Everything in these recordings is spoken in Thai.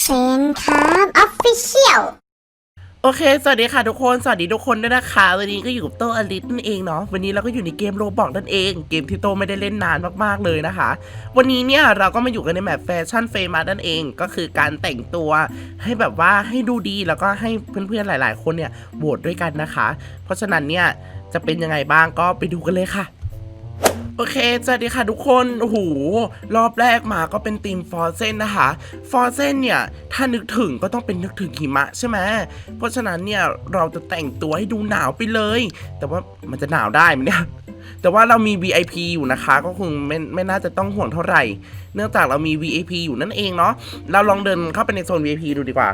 เซนครับออฟฟิเชียลโอเค สวัสดีค่ะทุกคน สวัสดีทุกคนด้วยนะคะ วันนี้ก็อยู่กับโตอลิสนั่นเองเนาะ วันนี้เราก็อยู่ในเกมโรบอกนั่นเอง เกมที่โตไม่ได้เล่นนานมากๆเลยนะคะ วันนี้เนี่ยเราก็มาอยู่กันในแมปแฟชั่นเฟมานั่นเอง ก็คือการแต่งตัวให้แบบว่าให้ดูดีแล้วก็ให้เพื่อนๆหลาย ๆ คนเนี่ยโหวตด้วยกันนะคะ เพราะฉะนั้นเนี่ยจะเป็นยังไงบ้างก็ไปดูกันเลยค่ะ โอเคสวัสดีค่ะทุกคนโอ้โหรอบแรกมาก็เป็นทีมฟอร์เซนนะคะ ฟอร์เซนเนี่ย ถ้านึกถึงก็ต้องเป็นนึกถึงหิมะใช่ไหม เพราะฉะนั้นเนี่ย เราจะแต่งตัวให้ดูหนาวไปเลย แต่ว่ามันจะหนาวได้ไหมเนี่ย แต่ว่าเรามี VIP อยู่นะคะ ก็คงไม่ไม่น่าจะต้องห่วงเท่าไหร่ เนื่องจากเรามี VIP อยู่นั่นเองเนาะ เราลองเดินเข้าไปในโซน VIP ดูดีกว่า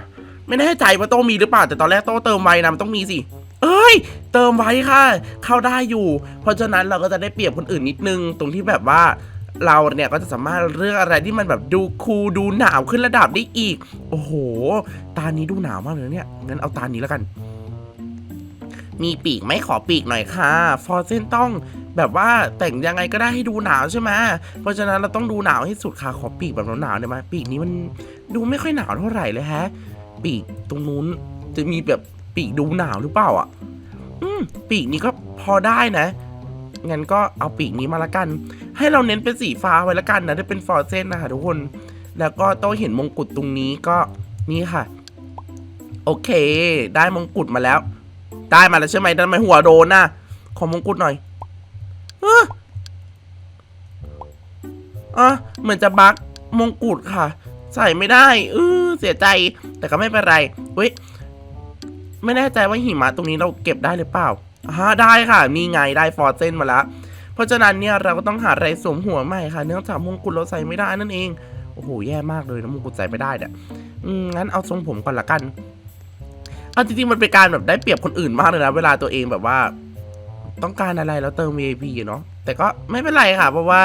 ไม่แน่ใจว่าโต้มีหรือเปล่า แต่ตอนแรกโต้เติมไว้นะมันต้องมีสิ เอ้ย เติมไว้ค่ะ เข้าได้อยู่ เพราะฉะนั้นเราก็จะได้เปรียบคนอื่นนิดนึง ตรงที่แบบว่าเราเนี่ยก็จะสามารถเลือกอะไรที่มันแบบดูคูลดูหนาวขึ้นระดับได้อีก โอ้โห ตานี้ดูหนาวมากเลยเนี่ยงั้นเอาตานี้แล้วกัน มีปีกไหมขอปีกหน่อยค่ะ ฟอร์เซนต้องแบบว่าแต่งยังไงก็ได้ให้ดูหนาวใช่ไหมเพราะฉะนั้นเราต้องดูหนาวให้สุดค่ะขอปีกแบบหนาวๆได้ไหมปีกนี้มันดูไม่ค่อยหนาวเท่าไหร่เลยฮะ ปีกตรงนู้นจะมีแบบ ปีกดูหนาวหรือเปล่าอะ อืม ปีกนี้ก็พอได้นะ งั้นก็เอาปีกนี้มาละกัน ให้เราเน้นเป็นสีฟ้าไว้ละกันนะถ้าเป็นฟอร์เซนนะคะทุกคน แล้วก็ต้องเห็นมงกุฎตรงนี้ก็นี่ค่ะ โอเค ได้มงกุฎมาแล้ว ได้มาแล้วใช่ไหมทำไมหัวโดนน่ะ ขอมงกุฎหน่อยเอ้ออะเหมือนจะบักมงกุฎค่ะ ใส่ไม่ได้เออเสียใจแต่ก็ไม่เป็นไรเว้ย ไม่แน่ใจว่าหิมะตรงนี้เราเก็บได้หรือเปล่าอ่าได้ค่ะ มีไงได้ฟอร์เซนมาแล้ว เพราะฉะนั้นเนี่ยเราก็ต้องหาอะไรสวมหัวใหม่ค่ะ เนื่องจากมงกุฎเราใส่ไม่ได้นั่นเอง โอ้โหแย่มากเลยนะมงกุฎใส่ไม่ได้เนี่ยอืมงั้นเอาทรงผมก่อนละกันเอาจริงๆมันเป็นการแบบได้เปรียบคนอื่นมากเลยนะเวลาตัวเองแบบว่า ต้องการอะไรแล้วเติม VIP อะเนาะแต่ก็ไม่เป็นไรค่ะ เพราะว่า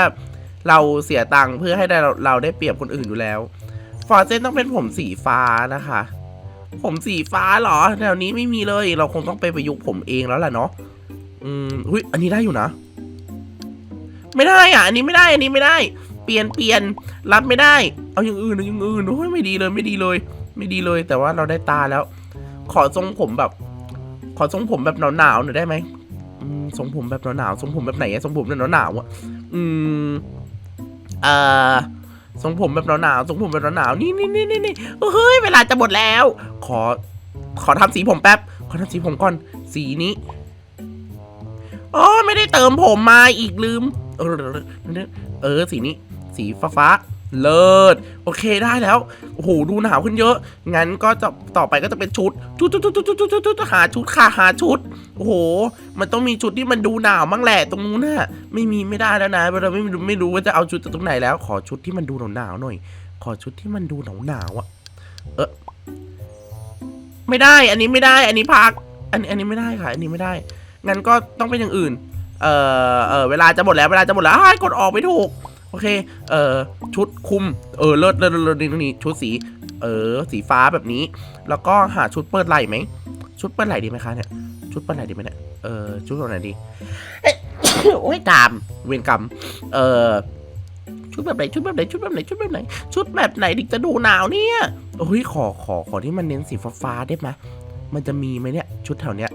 เราเสียตังค์เพื่อให้เราเราได้เปรียบคนอื่นอยู่แล้ว ฟอร์เซนต้องเป็นผมสีฟ้านะคะ ผมสีฟ้าเหรอแถวนี้ไม่มีเลย เราคงต้องไปประยุกต์ผมเองแล้วแหละเนาะ อืมอุ้ย อันนี้ได้อยู่นะ ไม่ได้อะ อันนี้ไม่ได้ อันนี้ไม่ได้ เปลี่ยน เปลี่ยน รับไม่ได้ เอาอย่างอื่นเอาอย่างอื่น โอ้ยไม่ดีเลย ไม่ดีเลย ไม่ดีเลย แต่ว่าเราได้ตาแล้ว ขอทรงผมแบบ ขอทรงผมแบบหนาวๆหน่อยได้ไหมอืมทรงผมแบบหนาวๆทรงผมแบบไหนอะทรงผมแบบหนาวๆอะอืม เอ่อ ทรงผมแบบหนาวๆทรงผมแบบหนาวๆนี่นี่นี่นี่นี่เฮ้ยเวลาจะหมดแล้ว ขอขอทำสีผมแป๊บ ขอทำสีผมก่อน สีนี้อ๋อไม่ได้เติมผมมาอีกลืม เออ เออสีนี้ สีฟ้าฟ้า เลิศโอเคได้แล้วโอ้โหดูหนาวขึ้นเยอะ งั้นก็จะต่อไปก็จะเป็นชุดชุดชุดชุดชุดชุดชุดหาชุดค่ะหาชุดโอ้โห มันต้องมีชุดที่มันดูหนาวมั่งแหละตรงนู้นน่ะไม่มีไม่ได้แล้วนะเราไม่รู้ไม่รู้ว่าจะเอาชุดจากตรงไหนแล้ว ขอชุดที่มันดูหนาวหนาวหน่อย ขอชุดที่มันดูหนาวหนาวๆอะเออไม่ได้ อันนี้ไม่ได้ อันนี้พัก อันอันนี้ไม่ได้ค่ะ อันนี้ไม่ได้ งั้นก็ต้องเป็นอย่างอื่น เออเออเวลาจะหมดแล้วเวลาจะหมดแล้วกดออกไม่ถูก โอเค เออชุดคุม เออ เลิศเลิศเลิศนี่ชุดสี เออ สีฟ้าแบบนี้ แล้วก็หาชุดเปิดไหล่ไหม ชุดเปิดไหล่ดีไหมคะเนี่ย ชุดเปิดไหล่ดีไหมเนี่ย เออ ชุดแบบไหนดีเอ๊ะโอ้ยตาม เวรกรรม เออชุดแบบไหนชุดแบบไหนชุดแบบไหนชุดแบบไหนชุดแบบไหนดิจะดูหนาวเนี่ยโอ้ยขอขอขอที่มันเน้นสีฟ้าได้ไหมมันจะมีไหมเนี่ย ชุดแถวเนี้ย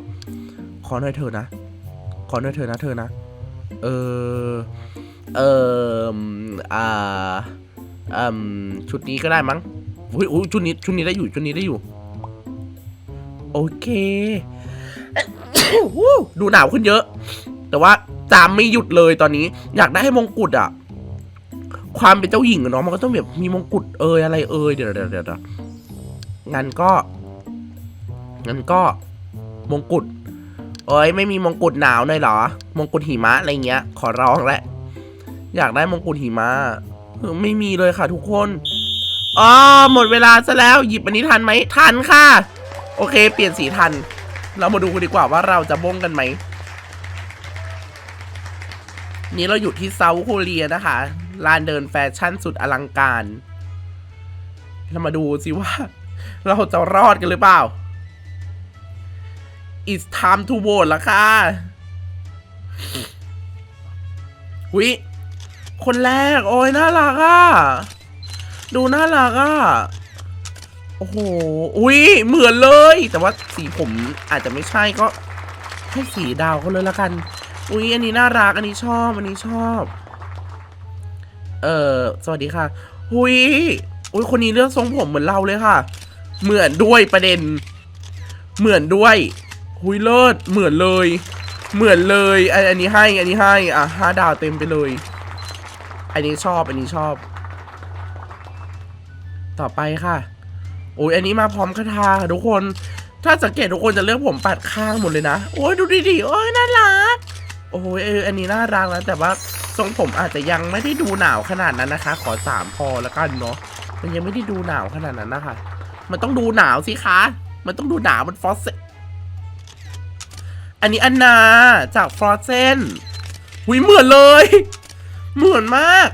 ขอหน่อยเธอนะ ขอหน่อยเธอนะเธอนะ เออ เอออ่าอืมชุดนี้ก็ได้มั้งอุ้ยอุ้ยชุดนี้ชุดนี้ได้อยู่ชุดนี้ได้อยู่ โอเค ดูหนาวขึ้นเยอะ แต่ว่าจามไม่หยุดเลยตอนนี้ อยากได้ให้มงกุฎอะความเป็นเจ้าหญิงเนาะมันก็ต้องแบบมีมงกุฎเอยอะไรเอยเดี๋ยวเดี๋ยวเดี๋ยวเดี๋ยวงั้นก็งั้นก็มงกุฎเอ้ยไม่มีมงกุฎหนาวเลยเหรอ มงกุฎหิมะอะไรเงี้ย ขอร้องแหละ อยากได้มงกุฎหิมะไม่มีเลยค่ะทุกคนอ๋อหมดเวลาซะแล้วหยิบอันนี้ทันไหมทันค่ะ โอเค เปลี่ยนสีทัน เรามาดูกันดีกว่าว่าเราจะบงกันไหมนี่เราอยู่ที่เซาท์โคเรียนะคะลานเดินแฟชั่นสุดอลังการ เรามาดูสิว่า เราจะรอดกันหรือเปล่า It's time to vote แล้วค่ะวิ คนแรก โอ้ยน่ารักอะ ดูน่ารักอะ โอ้โห อุ้ยเหมือนเลย แต่ว่าสีผมอาจจะไม่ใช่ก็ให้สีดาวเขาเลยละกัน อุ้ยอันนี้น่ารัก อันนี้ชอบ อันนี้ชอบ เออสวัสดีค่ะหุยอุ้ยคนนี้เลือกทรงผมเหมือนเราเลยค่ะ เหมือนด้วยประเด็น เหมือนด้วยหุยเลิศเหมือนเลย เหมือนเลยอันอันนี้ให้ อันนี้ให้ อะห้าดาวเต็มไปเลย อันนี้ชอบ อันนี้ชอบ ต่อไปค่ะ โอ้ยอันนี้มาพร้อมคาถาค่ะทุกคน ถ้าสังเกตทุกคนจะเลือกผมปัดข้างหมดเลยนะ โอ้ยดูดิดิโอ้ยน่ารัก โอ้ยเออ อันนี้น่ารักแล้วแต่ว่าทรงผมอาจจะยังไม่ได้ดูหนาวขนาดนั้นนะคะ ขอสามพอแล้วกันเนาะ มันยังไม่ได้ดูหนาวขนาดนั้นนะคะ มันต้องดูหนาวสิคะ มันต้องดูหนาวมันฟอสเซอันนี้อันนาจากฟรอสเซนหุยเหมือนเลย เหมือนมาก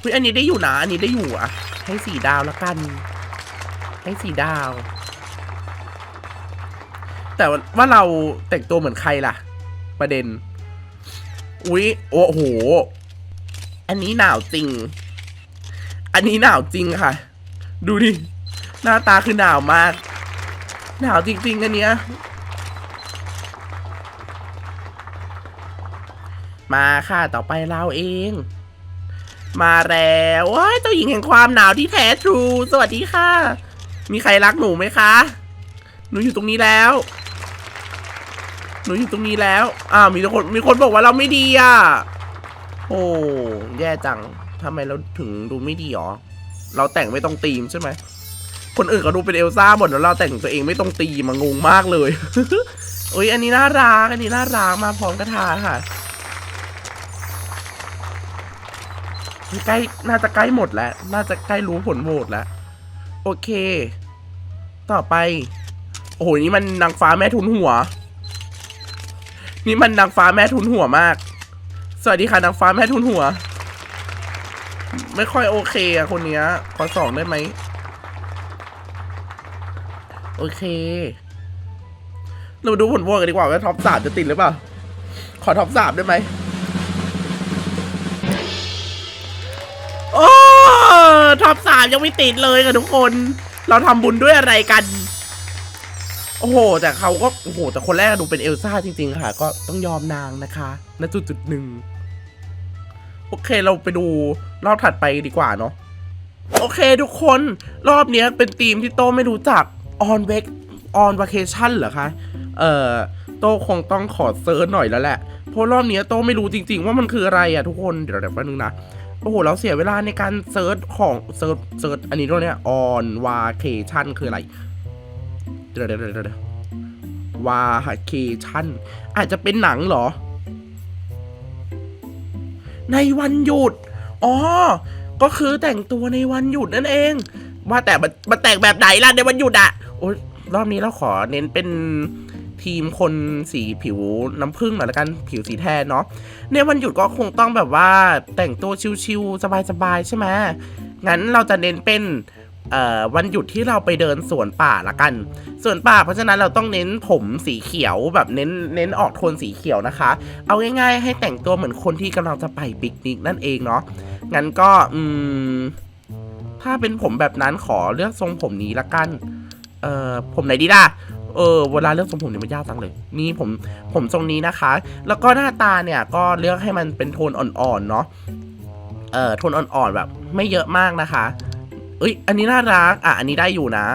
หุยอันนี้ได้อยู่นะ อันนี้ได้อยู่อะให้สี่ดาวแล้วกัน ให้สี่ดาว แต่ว่าเราแต่งตัวเหมือนใครล่ะ ประเด็น อุ๊ยโอ้โห อันนี้หนาวจริง อันนี้หนาวจริงค่ะ ดูดิ หน้าตาคือหนาวมาก หนาวจริงๆอันเนี้ยมาค่ะ ต่อไปเราเอง มาแล้วว้ายเจ้าหญิงแห่งความหนาวที่แท้ทรู สวัสดีค่ะ มีใครรักหนูไหมคะ หนูอยู่ตรงนี้แล้ว หนูอยู่ตรงนี้แล้ว อ้าวมีคนมีคนบอกว่าเราไม่ดีอะ โอ้แย่จังทำไมเราถึงดูไม่ดีหรอ เราแต่งไม่ตรงธีมใช่ไหม คนอื่นก็ดูเป็นเอลซ่าหมดแล้วเราแต่งตัวเองไม่ตรงธีมมางงมากเลยอุ้ยอันนี้น่ารักอันนี้น่ารักมาพร้อมกระทาค่ะ ใกล้น่าจะใกล้หมดแล้ว น่าจะใกล้รู้ผลโหวตแล้ว โอเค ต่อไป โอ้โห นี่มันนางฟ้าแม่ทุนหัว นี่มันนางฟ้าแม่ทุนหัวมาก สวัสดีค่ะนางฟ้าแม่ทุนหัว ไม่ค่อยโอเคอะคนเนี้ย ขอสองได้ไหม โอเค เราดูผลโหวตกันดีกว่าว่าท็อปสามจะติดหรือเปล่า ขอท็อปสามได้ไหม ท็อปสามยังไม่ติดเลยค่ะทุกคน เราทำบุญด้วยอะไรกัน โอ้โห แต่เขาก็โอ้โห แต่คนแรกดูเป็นเอลซ่าจริงๆค่ะ ก็ต้องยอมนางนะคะณจุดจุดหนึ่งโอเคเราไปดูรอบถัดไปดีกว่าเนาะโอเคทุกคนรอบเนี้ยเป็นทีมที่โตไม่รู้จัก on v a c on vacation เหรอคะ เอ่อ โตคงต้องขอเซิร์ชหน่อยแล้วแหละ เพราะรอบเนี้ยโตไม่รู้จริง ๆ ว่ามันคืออะไรอะทุกคน เดี๋ยวเดี๋ยวแป๊บนึงนะ โอ้โหเราเสียเวลาในการเซิร์ชของเซิร์ชเซิร์ชอันนี้ด้วยเนี่ย on vacation คืออะไรเดี๋ยวเดี๋ยวเดี๋ยวเดี๋ยว vacation อาจจะเป็นหนังเหรอ ในวันหยุด อ๋อ ก็คือแต่งตัวในวันหยุดนั่นเอง ว่าแต่มันมันแต่งแบบไหนล่ะในวันหยุดอะโอ้ยรอบนี้เราขอเน้นเป็น ทีมคนสีผิวน้ำผึ้งหน่อยละกันผิวสีแทนเนาะในวันหยุดก็คงต้องแบบว่าแต่งตัวชิวๆสบายๆใช่ไหมงั้นเราจะเน้นเป็นวันหยุดที่เราไปเดินสวนป่าละกัน สวนป่าเพราะฉะนั้นเราต้องเน้นผมสีเขียวแบบเน้นเน้นออกโทนสีเขียวนะคะ เอาง่ายๆ ให้แต่งตัวเหมือนคนที่กำลังจะไปปิกนิกนั่นเองเนาะ งั้นก็อืมถ้าเป็นผมแบบนั้นขอเลือกทรงผมนี้ละกัน เอ่อผมไหนดีล่ะ เออเวลาเลือกทรงผมเนี่ยมันยากจังเลย นี่ผมผมทรงนี้นะคะ แล้วก็หน้าตาเนี่ยก็เลือกให้มันเป็นโทนอ่อนๆเนาะเอ่อโทนอ่อนๆแบบไม่เยอะมากนะคะเอ้ยอันนี้น่ารักอะอันนี้ได้อยู่นะ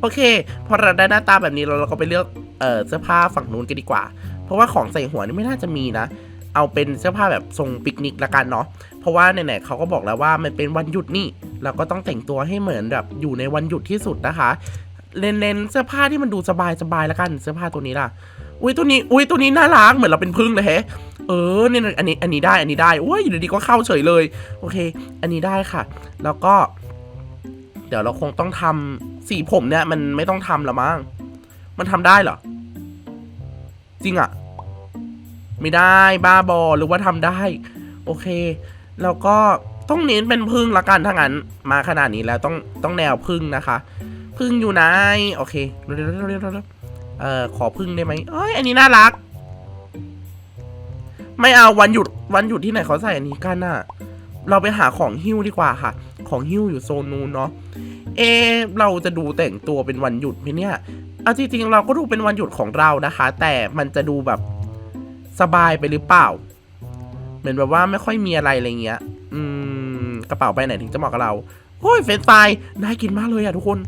โอเค พอเราได้หน้าตาแบบนี้เราเราก็ไปเลือกเออเสื้อผ้าฝั่งนู้นกันดีกว่า เพราะว่าของใส่หัวนี่ไม่น่าจะมีนะเอาเป็นเสื้อผ้าแบบทรงปิกนิกละกันเนาะ เพราะว่าไหนๆเขาก็บอกแล้วว่ามันเป็นวันหยุดนี่ เราก็ต้องแต่งตัวให้เหมือนแบบอยู่ในวันหยุดที่สุดนะคะ เน้นๆเสื้อผ้าที่มันดูสบายสบายๆละกันเสื้อผ้าตัวนี้ล่ะ อุ้ยตัวนี้ อุ้ยตัวนี้น่ารักเหมือนเราเป็นพึ่งเลยแฮะเออเนี่ยอันนี้อันนี้ได้อันนี้ได้อุ้ยอยู่ดีๆก็เข้าเฉยเลย โอเค อันนี้ได้ค่ะ แล้วก็ เดี๋ยวเราคงต้องทำสีผมเนี่ย มันไม่ต้องทำละมั้งมันทำได้เหรอ จริงอะไม่ได้บ้าบอหรือว่าทำได้ โอเค แล้วก็ต้องเน้นเป็นพึ่งละกันถ้างั้น มาขนาดนี้แล้วต้องต้องแนวพึ่งนะคะ พึ่งอยู่ไหนโอเคเร็วๆเร็วเร็วเอ่อขอพึ่งได้ไหมเอ้ยอันนี้น่ารัก ไม่เอาวันหยุดวันหยุดที่ไหนเขาใส่อันนี้กันน่ะ เราไปหาของหิ้วดีกว่าค่ะ ของหิ้วอยู่โซนนู้นเนาะเอ เราจะดูแต่งตัวเป็นวันหยุดไหมเนี่ยเอาจริงๆเราก็ดูเป็นวันหยุดของเรานะคะ แต่มันจะดูแบบสบายไปหรือเปล่า เหมือนแบบว่าไม่ค่อยมีอะไรอะไรเงี้ย อืม กระเป๋าใบไหนถึงจะเหมาะกับเราโอ้ยเฟรนฟรายน่ากินมากเลยอะทุกคน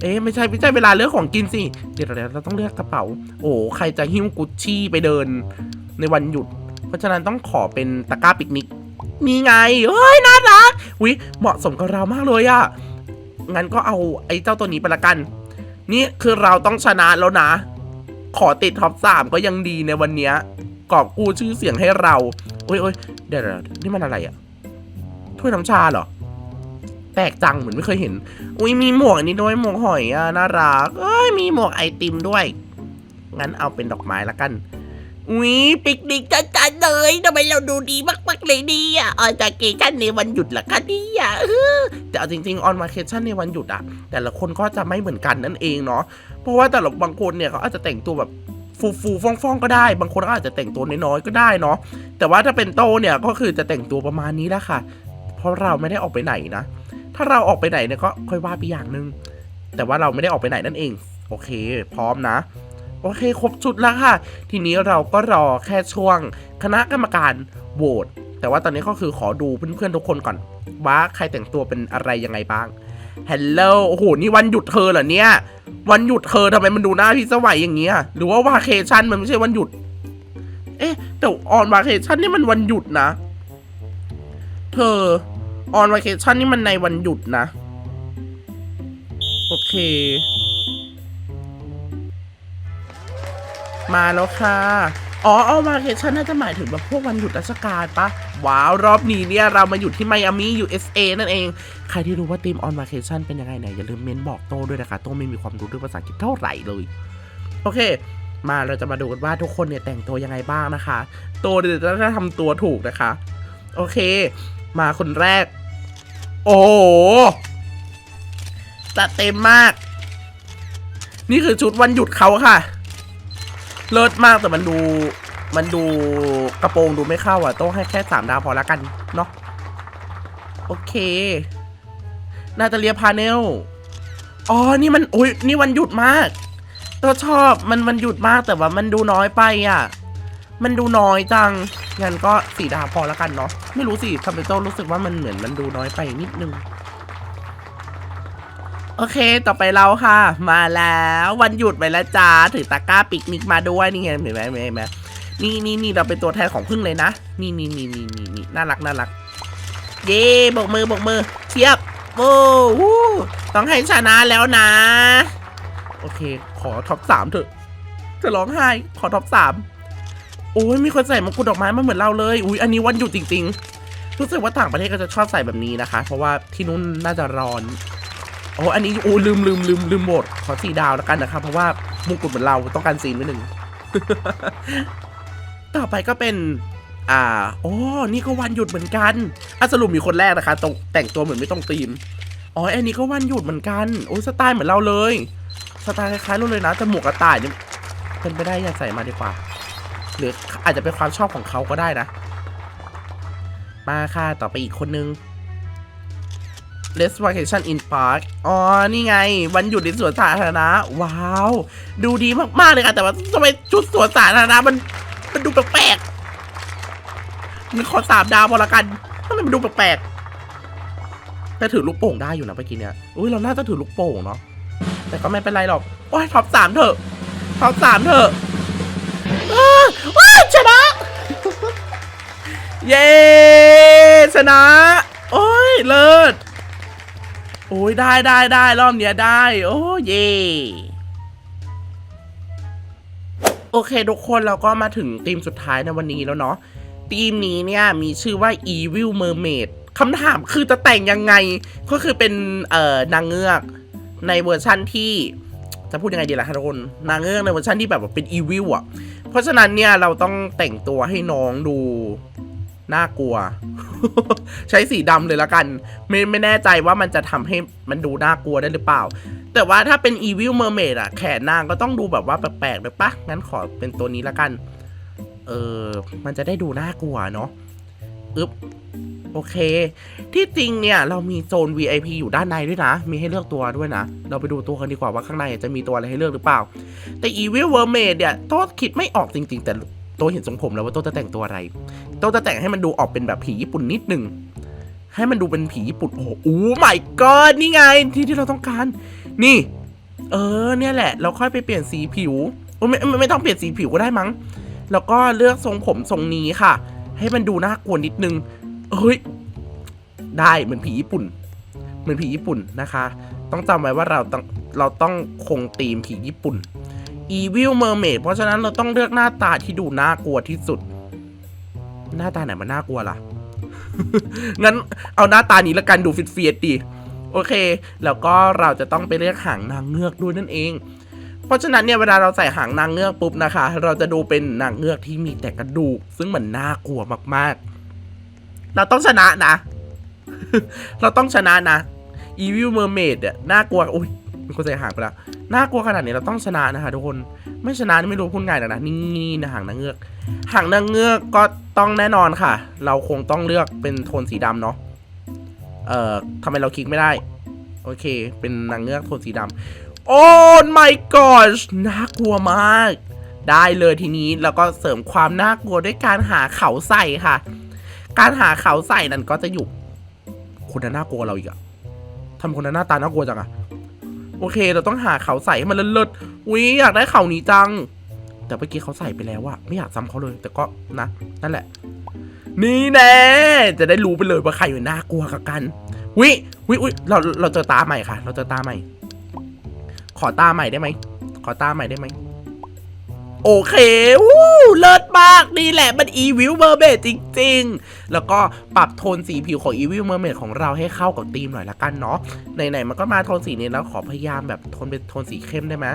เอ๊ะไม่ใช่ไม่ใช่เวลาเลือกของกินสิ เดี๋ยวเราต้องเลือกกระเป๋า โอ้ใครจะหิ้วกุชชี่ไปเดิน ในวันหยุด เพราะฉะนั้นต้องขอเป็นตะกร้าปิกนิกนี่ไงเฮ้ยน่ารักวิเหมาะสมกับเรามากเลยอะงั้นก็เอาไอ้เจ้าตัวนี้ไปละกัน นี่คือเราต้องชนะแล้วนะ ขอติดท็อปสามก็ยังดีในวันเนี้ยกอบกู้ชื่อเสียงให้เราโอ้ยโอ้ยเดี๋ยวเดี๋ยวนี่มันอะไรอะถ้วยน้ำชาเหรอ แปลกจังเหมือนไม่เคยเห็น อุ้ยมีหมวกอันนี้ด้วยหมวกหอยอะน่ารัก เอ้ยมีหมวกไอติมด้วย งั้นเอาเป็นดอกไม้ละกัน อุ้ยปิกนิกจัดๆเลยทำไมเราดูดีมากๆเลยเนี่ยออนจากเกชันในวันหยุดเหรอคะเนี่ยเออแต่เอาจริงๆออนมาเคชันในวันหยุดอะแต่ละคนก็จะไม่เหมือนกันนั่นเองเนาะ เพราะว่าแต่ละบางคนเนี่ยเขาอาจจะแต่งตัวแบบฟูฟูๆฟ่องๆก็ได้ บางคนก็อาจจะแต่งตัวน้อยๆก็ได้เนาะ แต่ว่าถ้าเป็นโตเนี่ยก็คือจะแต่งตัวประมาณนี้แหละค่ะ เพราะเราไม่ได้ออกไปไหนนะ ถ้าเราออกไปไหนเนี่ยก็ค่อยว่าไปอย่างหนึ่งแต่ว่าเราไม่ได้ออกไปไหนนั่นเอง โอเค พร้อมนะ โอเค ครบชุดแล้วค่ะ ทีนี้เราก็รอแค่ช่วง คณะกรรมการโหวตแต่ว่าตอนนี้ก็คือขอดูเพื่อนๆทุกคนก่อน ว่าใครแต่งตัวเป็นอะไรยังไงบ้างฮัลโหลโอ้โห นี่วันหยุดเธอเหรอเนี่ย วันหยุดเธอทำไมมันดูหน้าพี่สวัยอย่างเงี้ย หรือว่าวาเคชันมันไม่ใช่วันหยุด เอ๊ะ แต่ออนวาเคชันนี่มันวันหยุดนะ เธอ ออนวาเคชั่นนี่มันในวันหยุดนะ โอเค มาแล้วค่ะ อ๋อเอามาเคชั่นน่าจะหมายถึงแบบพวกวันหยุดราชการปะว้าว รอบนี้เนี่ยเรามาอยู่ที่ไมอามี่ USA นั่นเอง ใครที่รู้ว่าทีมออนมาเคชั่นเป็นยังไงเนี่ยอย่าลืมเมนบอกโต้ด้วยนะคะ โต้ไม่มีความรู้เรื่องภาษาอังกฤษเท่าไหร่เลย โอเคมาเราจะมาดูกันว่าทุกคนเนี่ยแต่งตัวยังไงบ้างนะคะโตเดี๋ยวจะทำตัวถูกนะคะ โอเค มาคนแรก โอ้โหจัดเต็มมาก นี่คือชุดวันหยุดเขาค่ะ เลิศมากแต่มันดู มันดูกระโปรงดูไม่เข้าอะ ต้องให้แค่สามดาวพอแล้วกัน เนาะ โอเค นาตาเลียพาเนล อ๋อ นี่มันอุ้ยนี่วันหยุดมากตัวชอบ มันมันหยุดมากแต่ว่ามันดูน้อยไปอะ มันดูน้อยจัง งั้นก็สี่ดาวพอแล้วกันเนาะไม่รู้สิทำไมโต้รู้สึกว่ามันเหมือนมันดูน้อยไปนิดนึง โอเคต่อไปเราค่ะ มาแล้ววันหยุดไปแล้วจ้าถือตะกร้าปิกนิกมาด้วยนี่ไงเห็นไหมเห็นไหมนไหมนี่นี่นี่เราเป็นตัวแทนของพึ่งเลยนะ นี่นี่นี่นี่นี่นี่น่ารักน่ารัก เย่บกมือบกมือเทียบโอ้วู้ต้องให้ชนะแล้วนะ โอเค ขอท็อปสามเถอะ จะร้องไห้ขอท็อปสาม โอ้ยมีคนใส่มงกุฎดอกไม้มาเหมือนเราเลย อุ้ยอันนี้วันหยุดจริง ๆ รู้สึกว่าต่างประเทศก็จะชอบใส่แบบนี้นะคะ เพราะว่าที่นู้นน่าจะร้อน โอ้อันนี้โอ้ลืมลืมลืมลืมหมดขอสีดาวแล้วกันนะครับเพราะว่ามงกุฎเหมือนเราต้องการซีนไว้หนึ่ง ต่อไปก็เป็น อ่า โอ้นี่ก็วันหยุดเหมือนกันอะสรุปมีคนแรกนะคะตรงแต่งตัวเหมือนไม่ต้องธีม อ๋ออันนี้ก็วันหยุดเหมือนกัน โอ้สไตล์เหมือนเราเลย สไตล์คล้ายๆเราเลยนะแต่หมวกกระต่ายเนี่ยเป็นไปได้อย่าใส่มาดีกว่า หรืออาจจะเป็นความชอบของเขาก็ได้นะ มาค่ะต่อไปอีกคนนึง Let's Vacation in Park อ๋อ นี่ไง วันหยุดในสวนสาธารณะ ว้าว ดูดีมาก ๆ เลยค่ะ แต่ว่าทำไมชุดสวนสาธารณะมัน มันดูแปลกๆมันขอสามดาวพอละกันทำไมมันดูแปลกๆแต่ถือลูกโป่งได้อยู่นะเมื่อกี้เนี้ย อุ้ยเราน่าจะถือลูกโป่งเนาะ แต่ก็ไม่เป็นไรหรอก โอ้ยท็อปสามเถอะ ท็อปสามเถอะอ้ เย้ชนะ โอ้ย เลิศ โอ้ย ได้ได้ได้รอบเนี้ยได้ โอ้เย่โอเค ทุกคนเราก็มาถึงธีมสุดท้ายในวันนี้แล้วเนาะธีมนี้เนี่ยมีชื่อว่า Evil Mermaid คำถามคือจะแต่งยังไง ก็คือเป็นเอ่อนางเงือกในเวอร์ชั่นที่จะพูดยังไงดีล่ะทุกคนนางเงือกในเวอร์ชันที่แบบว่าเป็น Evil อะ เพราะฉะนั้นเนี่ยเราต้องแต่งตัวให้น้องดู น่ากลัว ใช้สีดำเลยละกัน ไม่ไม่แน่ใจว่ามันจะทำให้มันดูน่ากลัวได้หรือเปล่า แต่ว่าถ้าเป็น Evil Mermaid อะแขนนางก็ต้องดูแบบว่าแปลกๆเลยปะงั้นขอเป็นตัวนี้ละกัน เออมันจะได้ดูน่ากลัวเนาะอึ๊บโอเค ที่จริงเนี่ย เรามีโซน VIP อยู่ด้านในด้วยนะ มีให้เลือกตัวด้วยนะ เราไปดูตัวกันดีกว่าว่าข้างในจะมีตัวอะไรให้เลือกหรือเปล่า แต่ Evil Mermaid เนี่ยโต้คิดไม่ออกจริง ๆ แต่ โต้เห็นทรงผมแล้วว่าโต้จะแต่งตัวอะไร โต้จะแต่งให้มันดูออกเป็นแบบผีญี่ปุ่นนิดหนึ่งให้มันดูเป็นผีญี่ปุ่นโอ้โหโอ้ my god นี่ไงที่ที่เราต้องการ นี่ เออ เนี่ยแหละ เราค่อยไปเปลี่ยนสีผิวไม่ไม่ไม่ต้องเปลี่ยนสีผิวก็ได้มั้ง แล้วก็เลือกทรงผมทรงนี้ค่ะ ให้มันดูน่ากลัวนิดนึงเฮ้ยได้เหมือนผีญี่ปุ่น เหมือนผีญี่ปุ่นนะคะ ต้องจำไว้ว่าเราต้องเราต้องคงธีมผีญี่ปุ่น Evil Mermaid เพราะฉะนั้นเราต้องเลือกหน้าตาที่ดูน่ากลัวที่สุด หน้าตาไหนมันน่ากลัวล่ะ งั้นเอาหน้าตานี้ละกันดูฟิตเฟียดดีโอเค แล้วก็เราจะต้องไปเรียกหางนางเงือกด้วยนั่นเอง เพราะฉะนั้นเนี่ยเวลาเราใส่หางนางเงือกปุ๊บนะคะ เราจะดูเป็นนางเงือกที่มีแต่กระดูก ซึ่งมันน่ากลัวมากๆ เราต้องชนะนะ เราต้องชนะนะ Evil Mermaid เนี่ยน่ากลัวอุ้ยมีคนใส่หางไปแล้ว น่ากลัวขนาดนี้เราต้องชนะนะคะทุกคนไม่ชนะนี่ไม่รู้พูดไงนะนะนี่นะหางนางเงือกหางนางเงือกก็ต้องแน่นอนค่ะ เราคงต้องเลือกเป็นโทนสีดำเนาะเอ่อทำไมเราคลิกไม่ได้ โอเค เป็นนางเงือกโทนสีดำโอ้ my gosh น่ากลัวมาก ได้เลยทีนี้แล้วก็เสริมความน่ากลัวด้วยการหาเขาใส่ค่ะ การหาเขาใส่นั่นก็จะอยู่คนนั้นน่ากลัวเราอีกอะทำคนนั้นหน้าตาน่ากลัวจังอะ โอเค เราต้องหาเขาใส่ให้มันเลิศๆอุ้ยอยากได้เขานี้จัง แต่เมื่อกี้เขาใส่ไปแล้วอะไม่อยากซ้ำเขาเลย แต่ก็นะ นั่นแหละ นี่แน่จะได้รู้ไปเลยว่าใครอยู่น่ากลัวกับกันวิวิวิเราเราเจอตาใหม่ค่ะ เราเจอตาใหม่ ขอตาใหม่ได้ไหมขอตาใหม่ได้ไหม โอเควู้เลิศมากนี่แหละมัน Evil Mermaid จริง ๆ แล้วก็ปรับโทนสีผิวของ Evil Mermaid ของเราให้เข้ากับธีมหน่อยละกันเนาะไหนๆมันก็มาโทนสีนี้แล้วขอพยายามแบบโทนเป็นโทนสีเข้มได้ไหม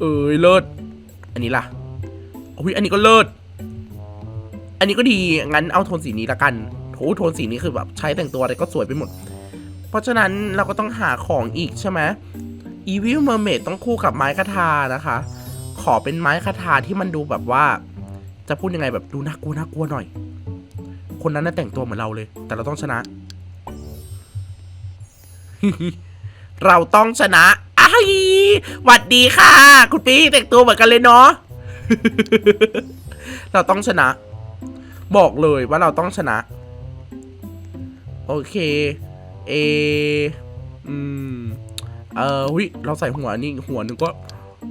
เอ้ยเลิศอันนี้ล่ะอุ้ยอันนี้ก็เลิศอันนี้ก็ดีงั้นเอาโทนสีนี้ละกันโหโทนสีนี้คือแบบใช้แต่งตัวอะไรก็สวยไปหมด เพราะฉะนั้นเราก็ต้องหาของอีกใช่ไหม Evil Mermaid ต้องคู่กับไม้คาทานะคะ ขอเป็นไม้คาทาที่มันดูแบบว่า จะพูดยังไงแบบดูน่ากลัวน่ากลัวหน่อย คนนั้นน่ะแต่งตัวเหมือนเราเลย แต่เราต้องชนะ เราต้องชนะไอ้หวัดดีค่ะ คุณปีแต่งตัวเหมือนกันเลยเนาะเราต้องชนะ บอกเลยว่าเราต้องชนะ โอเค เอ อืม เออหุยเราใส่หัวนี่หัวหนึ่งก็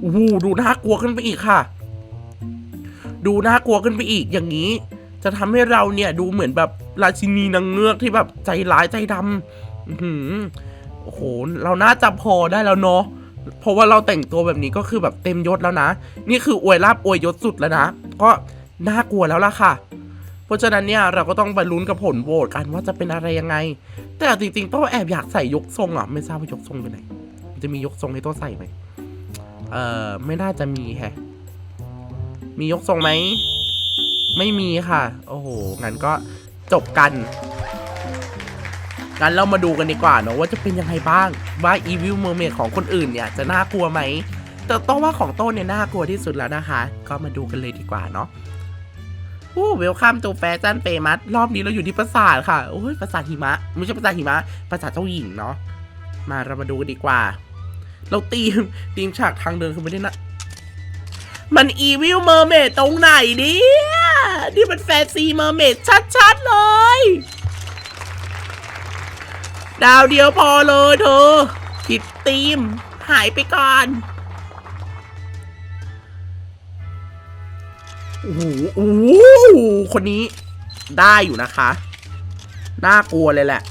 โอ้โหดูน่ากลัวขึ้นไปอีกค่ะ ดูน่ากลัวขึ้นไปอีกอย่างนี้ จะทำให้เราเนี่ยดูเหมือนแบบราชินีนางเงือกที่แบบใจร้ายใจดำอื้อหือโอ้โห เราน่าจะพอได้แล้วเนาะเพราะว่าเราแต่งตัวแบบนี้ก็คือแบบเต็มยศแล้วนะ นี่คืออวยลาบอวยยศสุดแล้วนะ ก็น่ากลัวแล้วล่ะค่ะ เพราะฉะนั้นเนี่ยเราก็ต้องไปลุ้นกับผลโหวตกันว่าจะเป็นอะไรยังไง แต่จริงๆต้องแอบอยากใส่ยกทรงอะ ไม่ทราบว่ายกทรงไปไหนมันจะมียกทรงให้ตัวใส่ไหม เอ่อ ไม่น่าจะมีแฮะ มียกทรงไหม ไม่มีค่ะ โอ้โห งั้นก็จบกัน งั้นเรามาดูกันดีกว่าเนอะว่าจะเป็นยังไงบ้าง ว่า Evil Mermaid ของคนอื่นเนี่ยจะน่ากลัวไหม แต่ต้องว่าของโต้นเนี่ยน่ากลัวที่สุดแล้วนะคะ ก็มาดูกันเลยดีกว่าเนาะโอ้เวลคัมตูแฟชั่นเปมัสรอบนี้เราอยู่ที่ปราสาทค่ะ โอ้ยปราสาทหิมะ ไม่ใช่ปราสาทหิมะปราสาทเจ้าหญิงเนาะ มาเรามาดูกันดีกว่า เราตีมตีมฉากทางเดินคือไม่ได้นะ มันอีวิลเมอร์เมดตรงไหนเนี่ยนี่มันแฟนซีเมอร์เมดชัดๆเลย ดาวเดียวพอเลยเธอผิดตีม หายไปก่อนโอ้โหโอ้โหคนนี้ได้อยู่นะคะ น่ากลัวเลยแหละ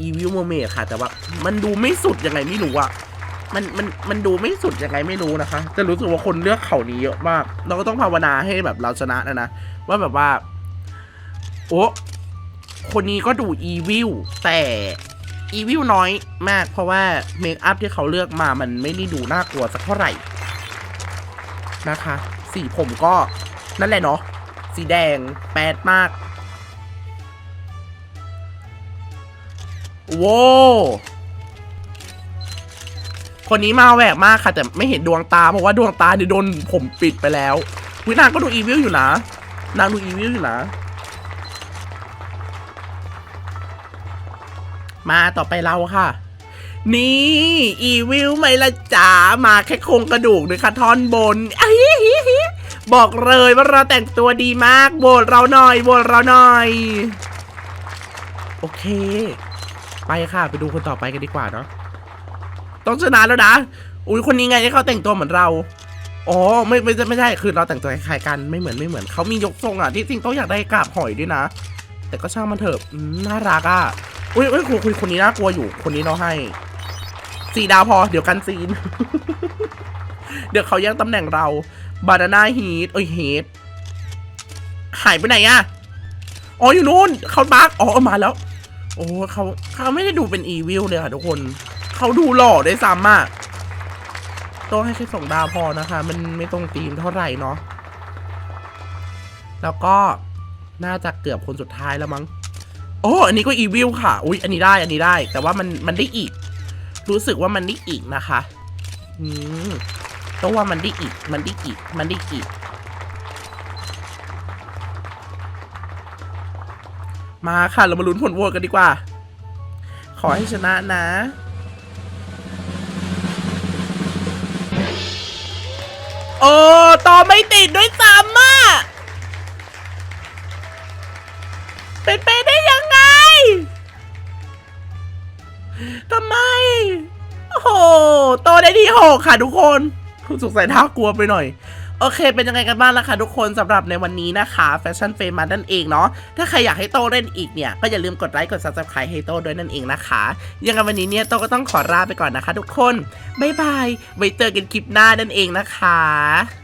อีวิลโมเมดค่ะ แต่ว่ามันดูไม่สุดยังไงไม่รู้อะ มันมันมันดูไม่สุดยังไงไม่รู้นะคะ แต่รู้สึกว่าคนเลือกเขานี้เยอะมาก เราก็ต้องภาวนาให้แบบเราชนะนะนะ ว่าแบบว่า โอ้คนนี้ก็ดูอีวิลแต่อีวิลน้อยมาก เพราะว่าเมคอัพที่เขาเลือกมามันไม่ได้ดูน่ากลัวสักเท่าไหร่นะคะ สีผมก็นั่นแหละเนาะสีแดงแปดมากโว้ว คนนี้มาแหวกมากค่ะ แต่ไม่เห็นดวงตาเพราะว่าดวงตาเนี่ยโดนผมปิดไปแล้ววินางก็ดูอีวิลอยู่นะ นางดูอีวิลอยู่นะ มาต่อไปเราค่ะ นี่อีวิลไมละจ๋ามาแค่โครงกระดูกด้วยค่ะท่อนบนอบอกเลยว่าเราแต่งตัวดีมากโบดเราหน่อยโบดเราหน่อย โอเค ไปค่ะ ไปดูคนต่อไปกันดีกว่าเนาะ ต้องชนะแล้วนะ อุ้ยคนนี้ไงที่เขาแต่งตัวเหมือนเรา อ๋อไม่ไม่ไม่ใช่คือเราแต่งตัวคล้ายๆกันไม่เหมือนไม่เหมือนเขามียกทรงอะที่จริงต้องอยากได้กราบหอยด้วยนะ แต่ก็ช่างมันเถอะน่ารักอะอุ้ยอุ้ยคนคนคนนี้น่ากลัวอยู่คนนี้เราให้สี่ดาวพอ เดี๋ยวกันซีน เดี๋ยวเขาแย่งตำแหน่งเราบานาน่าฮีทเอ้ยเฮีทหายไปไหนอะอ๋ออยู่นู่นเขาบักอ๋อมาแล้ว โอ้เขาเขาไม่ได้ดูเป็นอีวิลเลยค่ะทุกคน เขาดูหล่อได้ซ้ำอะต้องให้แค่สองดาวพอนะคะ มันไม่ตรงธีมเท่าไหร่เนาะแล้วก็น่าจะเกือบคนสุดท้ายแล้วมั้งโอ้อันนี้ก็อีวิลค่ะ อุ้ยอันนี้ได้อันนี้ได้ แต่ว่ามันมันได้อีก รู้สึกว่ามันได้อีกนะคะอืมต้องว่ามันได้อีก มันได้อีก มันได้อีก มาค่ะเรามาลุ้นผลโหวตกันดีกว่า ขอให้ชนะนะ โอ้ต่อไม่ติดด้วยซ้ำอะเป็นไปได้ยังไงทำไม โอ้โหโตได้ที่หกค่ะทุกคน คุณสงสัยท่ากลัวไปหน่อย โอเค เป็นยังไงกันบ้างล่ะคะทุกคนสำหรับในวันนี้นะคะแฟชั่นเฟมานั่นเองเนาะถ้าใครอยากให้โตเล่นอีกเนี่ยก็อย่าลืมกดไลค์กด subscribe ให้โตด้วยนั่นเองนะคะ ยังไงวันนี้เนี่ยโตก็ต้องขอลาไปก่อนนะคะ ทุกคนบ๊ายบายไว้เจอกันคลิปหน้านั่นเองนะคะ